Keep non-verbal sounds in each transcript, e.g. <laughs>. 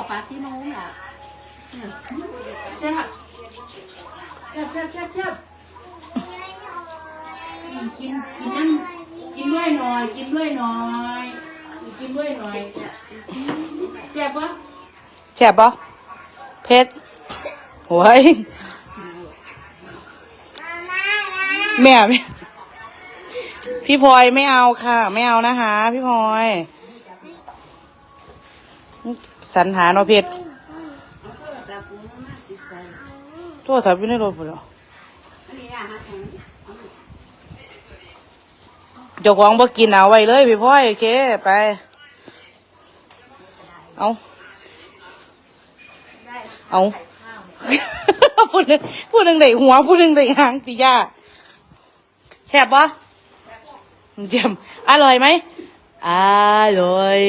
อกปลาที่โน้มล่ะแซ่บแซ่บแซ่บแซ่บแซ่บอืมกินกินนั่นกินด้วยหน่อย กินด้วยหน่อย กินด้วยหน่อยแซ่บปะแฉบปะเพชรโว้ยแม่ไม่พี่พลอยไม่เอาค่ะ ไม่เอานะคะ พี่พลอย สรรหาเนาะเพชรโทษทับอยู่ในรถหมดแล้วอันนี้อะฮะเจ้าของบ่กินเอาไว้เลยพี่พลอยโอเคไป เอาเอาพูดหนึ่งพูดหนึ่งได้หัวพูดหนึ่งได้หางติยาแซ่บปะเจมอร่อยไหมอร่อย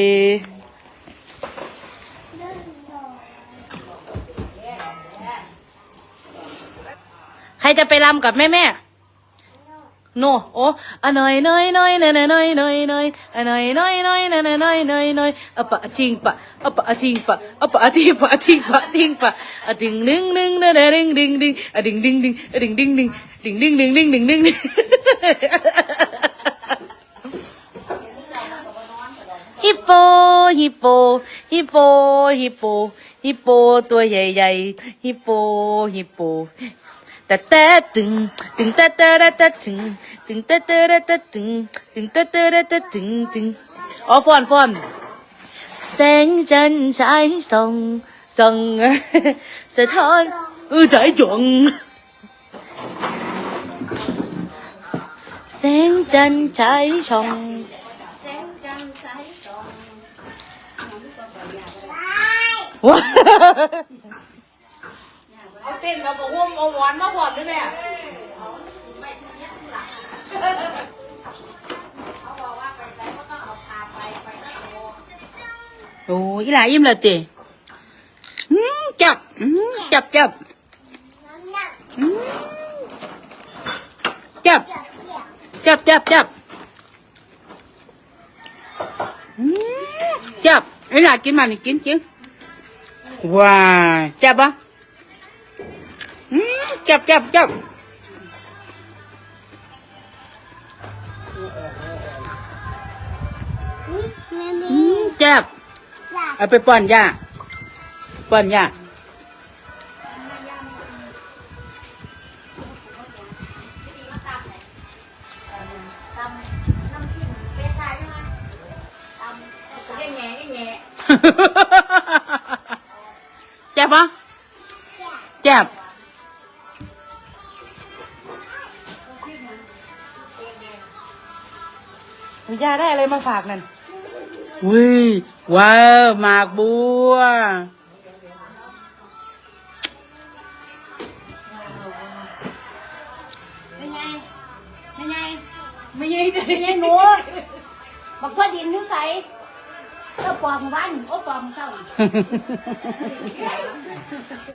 จะไปรำกับแม่แม่โนโอ้อะหน่อยหน่อยหน่อยหน่อยหน่อยหน่อยหน่อยอะหน่อยหน่อยหน่อยหน่อยหน่อยหน่อยหน่อยหน่อยอะปะอะทิ้งปะอะปะอะทิ้งปะอะปะอะทิ้งปะอะทิ้งปะทิ้งปะอะดึงดึงดึงดึงดึงดึงดึงอะดึงดึงดึงอะดึงดึงดึงดึงดึงดึงดึงดึงดึงดึงฮิปโปฮิปโปฮิปโปฮิปโปฮิปโปตัวใหญ่ๆฮิปโปฮิปโป ta ta từng từng ta ta ta ta từng từng ta ta ta ta từng từng ta ờ, ta ta ta từng từng ô phòn phòn sáng chân trái sông sông <laughs> sẽ thon ư trái chuẩn sáng chân trái sông. What? <laughs> เออใจจงแสงจันทร์ฉายส่องแสงจันทร์ใสส่องว้าเอาเต้นเอาบอกว่าเอาหวานมาพร้อมด้วยแม่โอ้ยหลาอิ่มแล้วติอืมจับอืมจับจับอืมจับจับจับจับอืมจับไอ้หลากินมานี่กินกินว้าจับปะอืม จับจับจับอืมจับเอาไปป้อนย่าป้อนย่าแง่แง่แง่เย่าได้อะไรมาฝากนั่นวิว้าวหมากบัวเป็นไงเป็นไงไม่ใช่เป็นไงหนูบอกพ่อดินนิ้วใสเจ้าปอมวันโอ้ปอมเจ้า